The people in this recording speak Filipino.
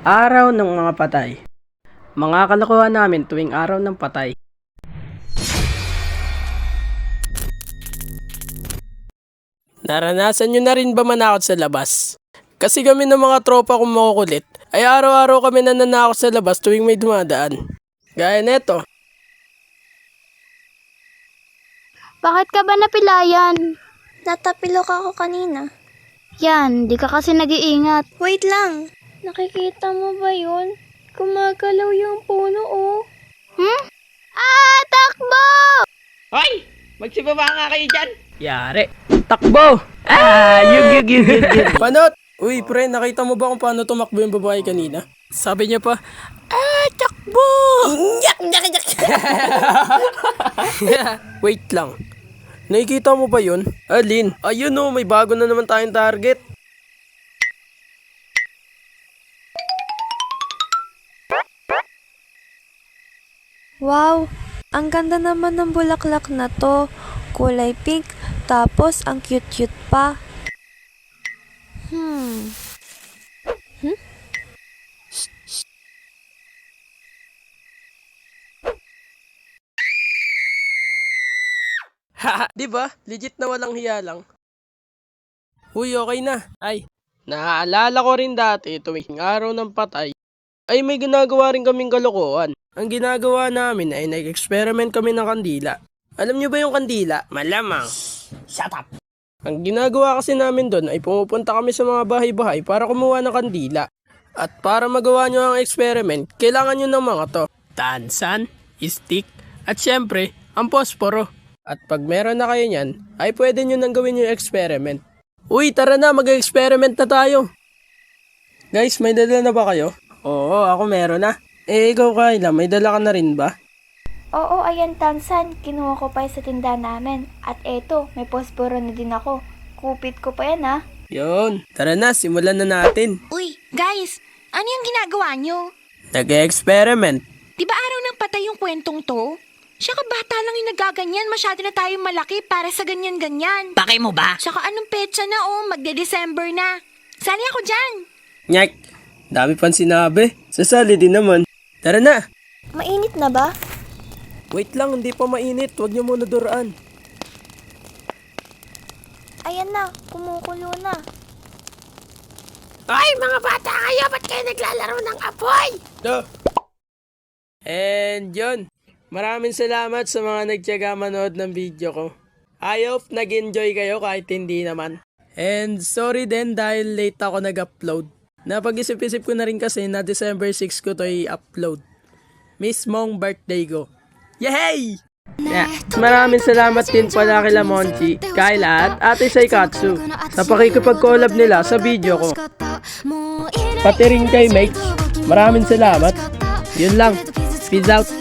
Araw ng mga patay. Mga kalokohan namin tuwing araw ng patay. Naranasan nyo na rin ba manakot sa labas? Kasi kami ng mga tropa kong makukulit, ay araw-araw kami nananakot sa labas tuwing may dumadaan. Gaya neto, Bakit ka ba napilayan? Natapilok ako kanina. Yan, di ka kasi nag-iingat. Wait lang. Nakikita mo ba yun? Gumagalaw yung puno, oh. Hmm? Ah, takbo! Hoy! Magsibaba nga kayo dyan! Yari! Takbo! Ah! Yug, yug, yug, yug, yug. Panot! Uy, pre, nakita mo ba kung paano tumakbo yung babae kanina? Sabi niya pa, Ah! Takbo! Nyak! Nyak! Nyak! Wait lang. Nakikita mo ba yun? Alin? Ayun oh, may bago na naman tayong target. Wow, ang ganda naman ng bulaklak na to. Kulay pink, tapos ang cute-cute pa. Hmm. Haha, di ba? Legit na walang hiya lang. Uy, okay na. Ay, naaalala ko rin dati tuwing araw ng patay, ay may ginagawa rin kaming kalokohan. Ang ginagawa namin ay nag-experiment kami ng kandila. Alam niyo ba yung kandila? Malamang. Shut up. Ang ginagawa kasi namin doon ay pumupunta kami sa mga bahay-bahay para kumuha ng kandila. At para magawa nyo ang experiment, kailangan nyo ng mga to. Tansan, stick, at syempre, ang posporo. At pag meron na kayo niyan, ay pwede nyo nang gawin yung experiment. Uy, tara na, mag-experiment na tayo. Guys, may dala na ba kayo? Oo, ako meron na. Eh, ikaw Kyla, may dala ka na rin ba? Oo, ayan Tansan. Kinuha ko pa yan sa tinda namin. At eto, may posporo na din ako. Kupit ko pa yan, ha? Yun, tara na, simulan na natin. Uy, guys, ano yung ginagawa nyo? Nag-experiment. Di ba araw ng patay yung kwentong to? Siya ka bata lang yung nagaganyan, masyado na tayo malaki para sa ganyan-ganyan. Bakay mo ba? Saka anong petsa na oh, magde-December na. Sali ako dyan. Nyak, dami pang sinabi. Sasali din naman. Tara na. Mainit na ba? Wait lang, hindi pa mainit. Huwag niyo muna duraan. Ayan na, kumukulo na. Ay, mga bata kayo, ba't kayo naglalaro ng apoy? No. And yun. Maraming salamat sa mga nagtyaga manood ng video ko. I hope nag-enjoy kayo kahit hindi naman. And sorry din dahil late ako nag-upload. Napag-isip-isip ko na rin kasi na December 6 ko to i-upload. Mismong birthday ko. Yay! Yeah. Maraming salamat din pala kila Monchi, Kyla at Ate Saikatsu sa pakikipag-collab nila sa video ko. Pati rin kay Mage. Maraming salamat. Yun lang. Peace out.